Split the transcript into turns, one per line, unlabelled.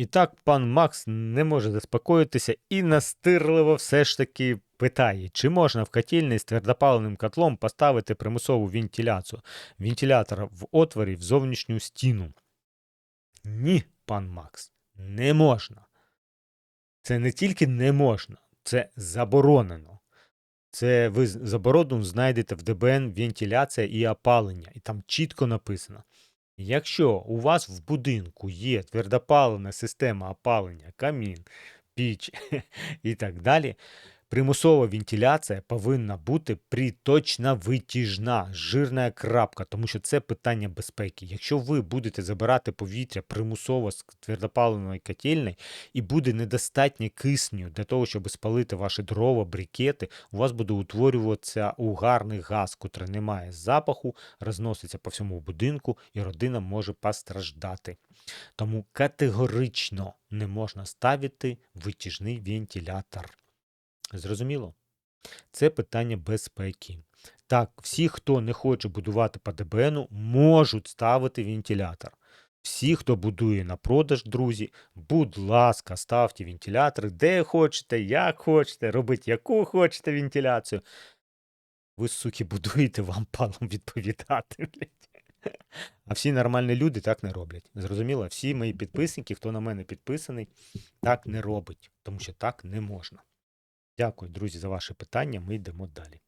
І так пан Макс не може заспокоїтися і настирливо все ж таки питає, чи можна в котельні з твердопаливним котлом поставити примусову вентиляцію вентилятора в отворі в зовнішню стіну. Ні, пан Макс, не можна. Це не тільки не можна, це заборонено. Це ви заборону знайдете в ДБН вентиляція і опалення, і там чітко написано. Якщо у вас в будинку є твердопаливна система опалення, камін, піч і так далі, примусова вентиляція повинна бути приточна витяжна, жирна крапка, тому що це питання безпеки. Якщо ви будете забирати повітря примусово з твердопаливної котельної і буде недостатньо кисню для того, щоб спалити ваші дрова, брикети, у вас буде утворюватися угарний газ, котрий не має запаху, розноситься по всьому будинку, і родина може постраждати. Тому категорично не можна ставити витяжний вентилятор. Зрозуміло? Це питання безпеки. Так, всі, хто не хоче будувати по ДБНу, можуть ставити вентилятор. Всі, хто будує на продаж, друзі, будь ласка, ставте вентилятори де хочете, як хочете, робіть яку хочете вентиляцію. Ви, суки, будуєте вам паном відповідати. блядь. А всі нормальні люди так не роблять. Зрозуміло? Всі мої підписники, хто на мене підписаний, так не робить, тому що так не можна. Дякую, друзі, за ваше питання. Ми йдемо далі.